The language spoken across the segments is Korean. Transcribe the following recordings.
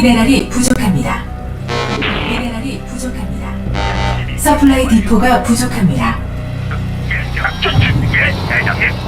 미네랄이 부족합니다. 미네랄이 부족합니다. 서플라이 디포가 부족합니다. 예, 예, 대장님.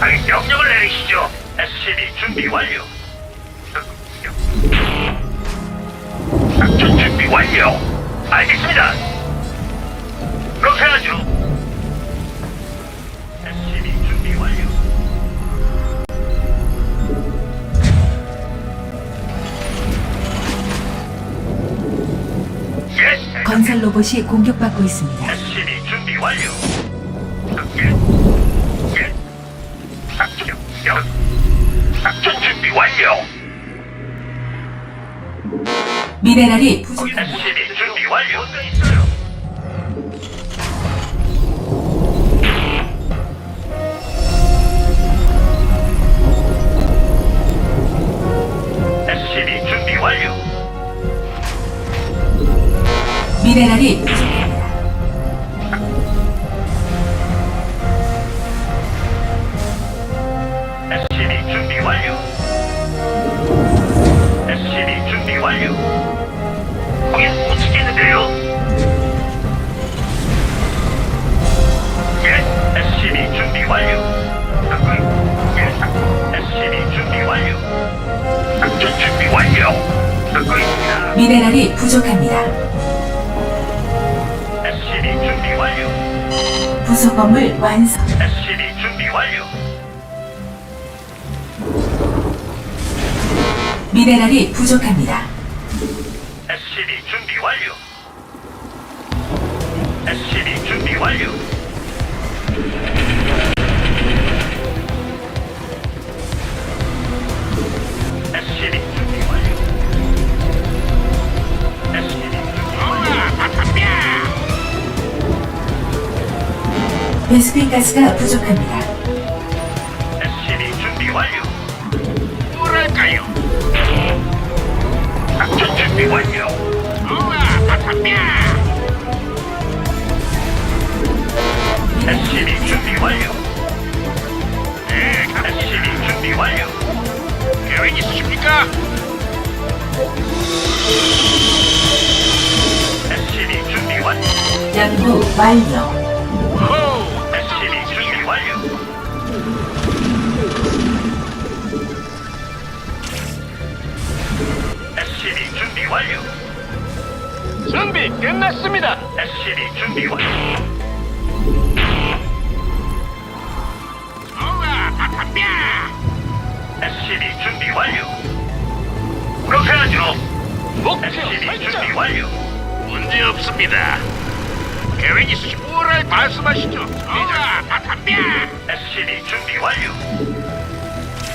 시행하기 명령을 내리시죠. SCB 준비 완료. 작전 준비 완료. 알겠습니다. 그렇게 하죠. SCB 준비 완료. 예, 건설 로봇이 공격받고 있습니다. 완료. 미네랄이 부족합니다. SCB 준비 완료. 있어요. SCB 준비 완료. 미네랄이 미네랄이 부족합니다. SCB 준비 완료. 부속 건물 완성. SCB 준비 완료. 미네랄이 부족합니다. SCB 준비 완료. SCB 준비 완료. 베스핀 가스가 부족합니다. SCB 준비 완료. 뭐랄까요? 작전 준비 완료. SCB 준비 완료. 네, SCB 준비 완료. 계획 있으십니까? SCB 준비 완료. 연구 완료. 없습니다. 계획 있으시고 뭐랄 말씀하시죠. 우와, 바탕뼈! SCB 준비 완료.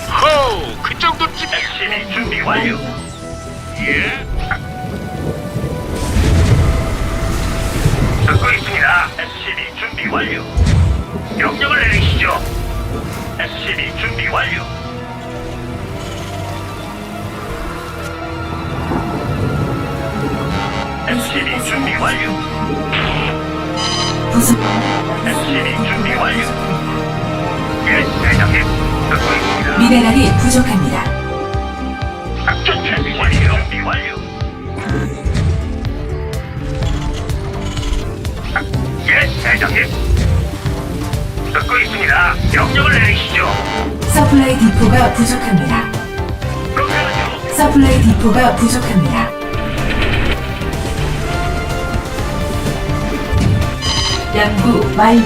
호, 그 정도쯤 SCB 준비 완료. 예. 듣고 있습니다. SCB 준비 완료. 명령을 내리시죠. SCB 준비 완료. SCB 준비 완료. 부속 SCB 준비 완료. 예, 대장님. 듣고 있습니다. 미네랄이 부족합니다. 작전 준비 완료. 준비 완료. 아, 예, 대장님. 듣고 있습니다. 명령을 내리시죠. 서플라이 디포가 부족합니다. 그렇게 하죠. 서플라이 디포가 부족합니다. 연구 완료.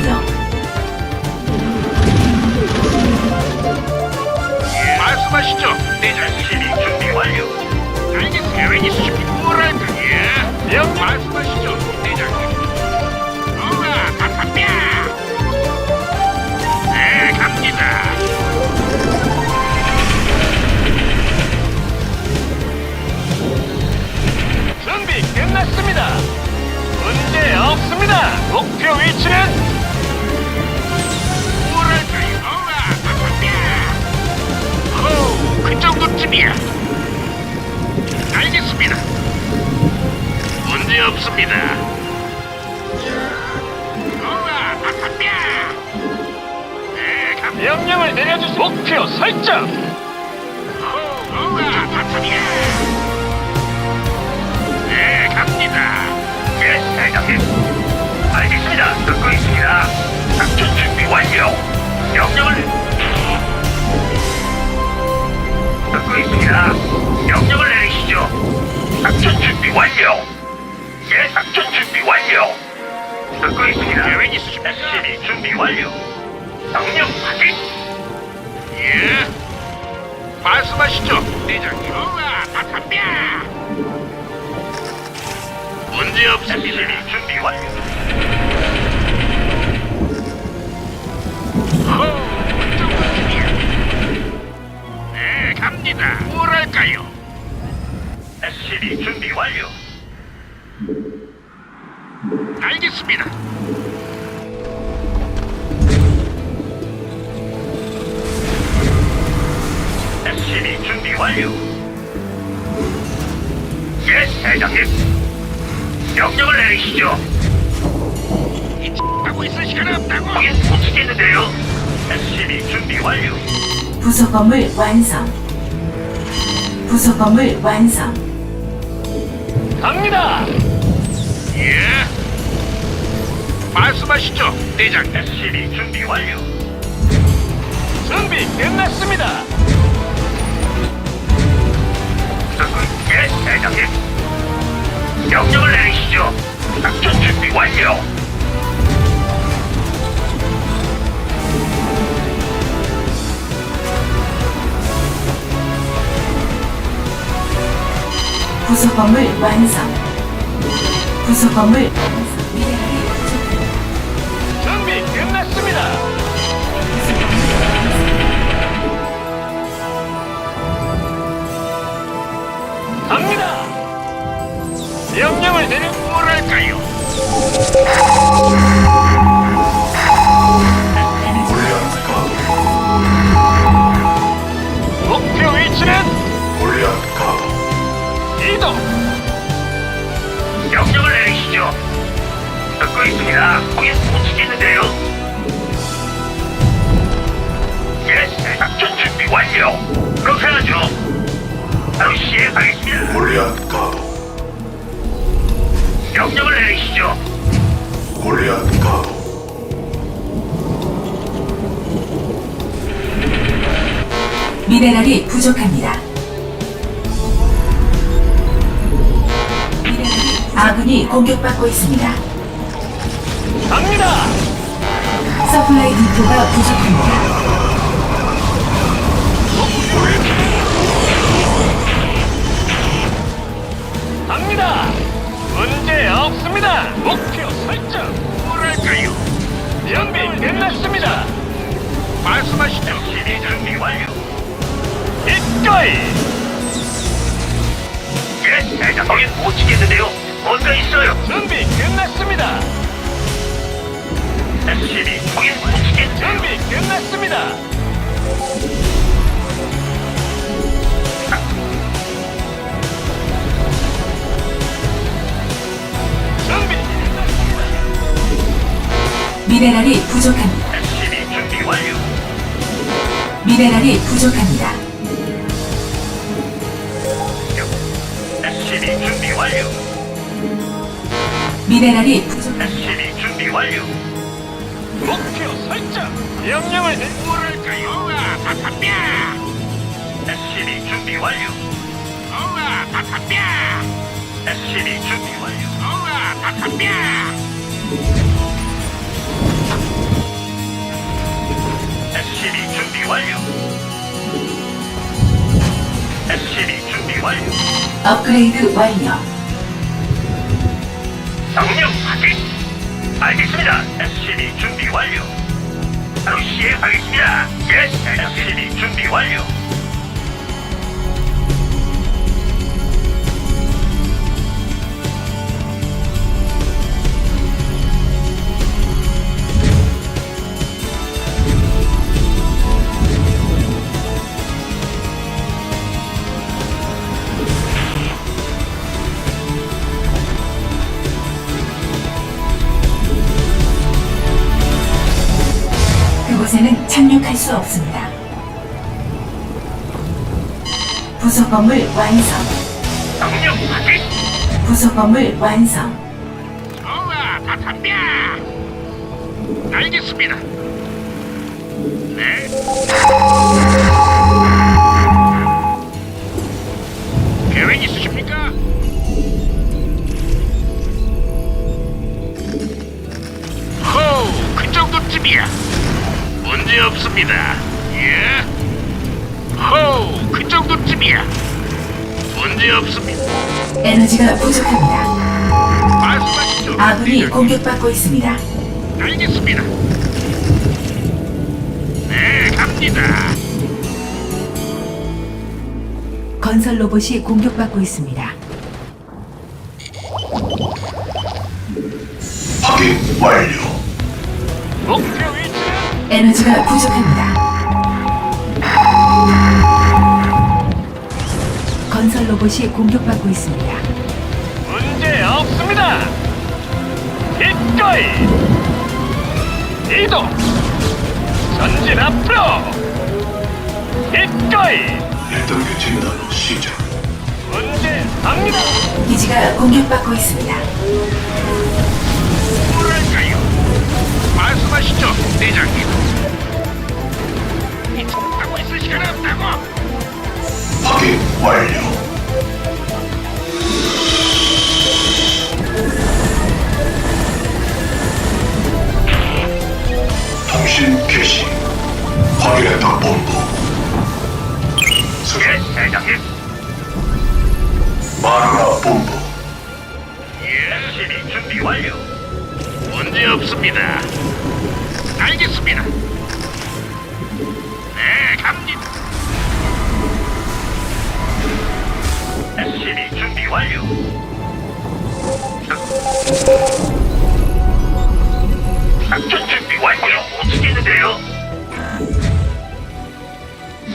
말씀하시죠. 대장님. 준비 완료. 목표 위치는? 우와, 바탕뼈. 호, 그 정도쯤이야. 알겠습니다. 문제 없습니다. 우와. 네, 갑니다. 명령을 내려주시 목표 설정. 우와, 바탕뼈. 네, 갑니다. 예, 대장님. 알겠습니다. 듣고 있습니다. 작전 준비 완료. 명령을 듣고 있습니다. 명령을 내리시죠. 작전 준비 완료. 예, 작전 준비 완료. 듣고 있습니다. 계획 있으십니까? SCB 준비 완료. 명령 확인. 예. 말씀하시죠, 대장님. 우와, 바탕뼈. 문제 없습니다. 준비 완료. 완성. 갑니다. 예. 말씀하시죠, 대장. SCB 준비 완료. 준비 끝났습니다. 듣고 예, 대장님. 명령을 내리시죠. 작전 준비 완료. 부속 건물 완성. 부속 건물 완성. 미네랄이 부족합니다. 준비 끝났습니다. 갑니다. 명령을 내려 뭐랄까요? 야, 거기 못 치겠는데요? 예, 예, 작전 준비 완료. 그렇게 하죠. 바로 시행하겠습니다. 골리앗 가도 명령을 내리시죠. 골리앗 가도 미네랄이 부족합니다. 아군이 공격받고 있습니다. 갑니다. 서플라이 디포가 부족합니다. 갑니다. 문제 없습니다. 목표 설정. 뭐랄까요? 준비 끝났습니다. 말씀하시죠. 준비 완료. 이거이. 예, 대장. 거긴 못 치겠는데요. 뭔가 있어요. 준비 끝났습니다. 미네랄이 부족합니다. SCB 준비 완료. 미네랄이 부족합니다. SCB 준비 완료. 미네랄이 부족합니다. SCB 준비 완료. 목표 설정. 명령을 내. 뭐랄까요? 우와, 바탕뼈. SCB 준비 완료. 우와, 바탕뼈. SCB 준비 완료. 우와, 바탕뼈. 완료. SCB 준비 완료. 업그레이드 완료. 명령 확인. 알겠습니다. SCB 준비 완료. 바로 시행하겠습니다. 예, SCB 준비 완료. 수 없습니다. 부속 건물 완성. 명령 확인. 부속 건물 완성. 우와, 다 담배. 알겠습니다. 네. 계획 있으십니까? 호우, 그 정도쯤이야. 문제 없습니다. 예? 호우, 그 정도쯤이야. 문제 없습니다. 에너지가 부족합니다. 말씀하시죠. 아군이 공격받고 있습니다. 알겠습니다. 네, 갑니다. 건설 로봇이 공격받고 있습니다. 확인 완료 에너지가 부족합니다. 건설 로봇이 공격받고 있습니다. 문제 없습니다. 이거이. 이동. 전진 앞으로. 이거이. 1단계 진단 시작 문제 갑니다. 기지가 공격받고 있습니다. 뭐랄까요? 말씀하시죠, 대장님. 없다고. 확인 완료 통신 개시 확인했다 본부 수신 예, 대장님. 마누라 본부 예, SCB 준비 완료. 문제 없습니다. 알겠습니다. 완료. 작전 준비 완료. 못치겠는데요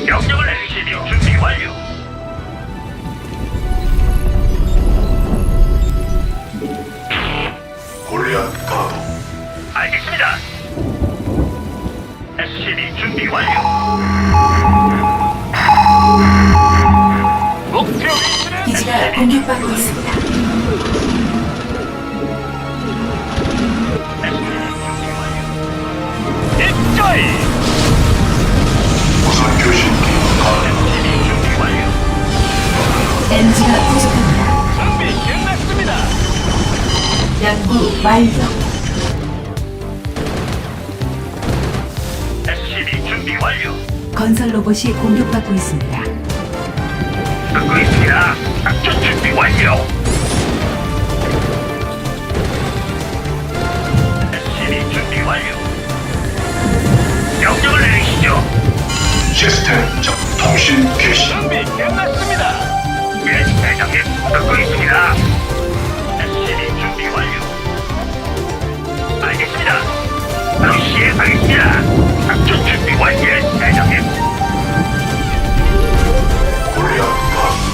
명령을 SCB 준비 완료. 골리앗 가도 알겠습니다. SCB 준비 완료. 공격받고 있습니다. 엔지가 부족합니다. 준비 끝났습니다. 양구 완료. SCB 준비 완료. 건설 로봇이 공격받고 있습니다. 듣고 있습니다. 작전 준비 완료. SCB 준비 완료. 명령을 내리시죠. 시스템 작 통신 개시 준비 끝났습니다. 예, 대장님. 듣고 있습니다. SCB 준비 완료. 알겠습니다. 바로 시행하겠습니다. 작전 준비 완료, 대장님. 골리앗 가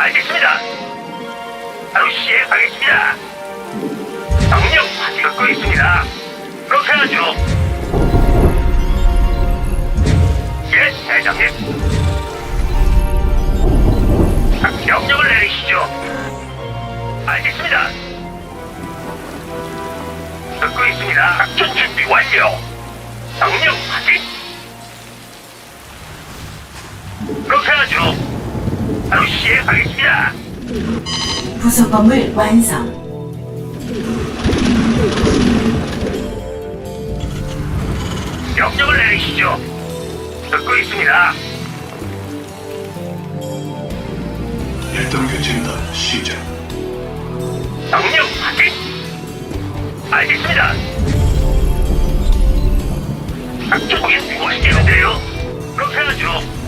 알겠습니다. 바로 시행하겠습니다. 명령 듣고 있습니다. 그렇게 하죠. 예, 대장님. 자, 명령을 내리시죠. 알겠습니다. 듣고 있습니다. 작전 준비 완료. 명령 확인. 그렇게 하죠. 바로 시행하겠습니다. 부속 건물 완성. 명령을 내리시죠. 듣고 있습니다. 1단계 진단 시작 명령 확인. 알겠습니다. 작전이 무엇이겠는데요? 그렇게 하죠.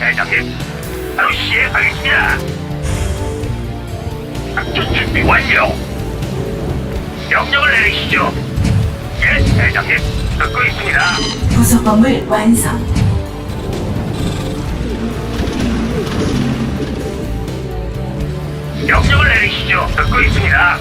대장님. 바로 시행하겠습니다. 작전 준비 완료. 명령을 내리시죠. 예, 대장님. 듣고 있습니다. 부속 건물 완성. 명령을 내리시죠. 듣고 있습니다.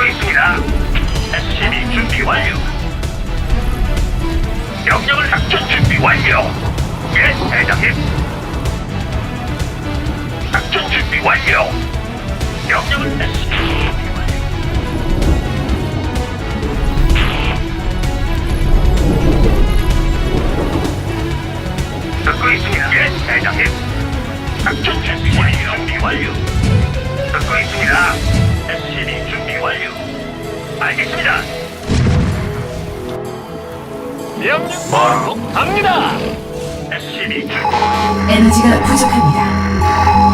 듣고 있습니다. SCB 준비 완료. 명령을 작전 준비 완료. 예, 대장님. 작전 준비 완료. 명령을 SCB. 듣고 있습니다. 예, 대장님. 작전 준비 완료. 준비 완료. 듣고 있습니다. SCB 준비 완료. 알겠습니다. 명령 마라 갑니다. SCB. 에너지가 부족합니다.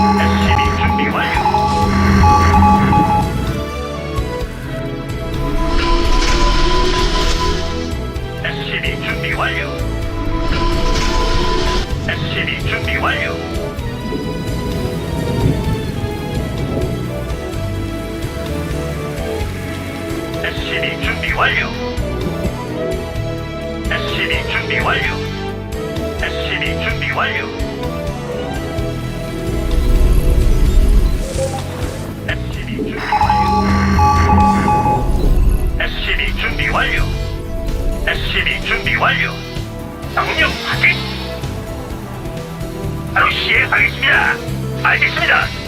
시행하겠습니다. 알겠습니다.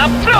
Rapro!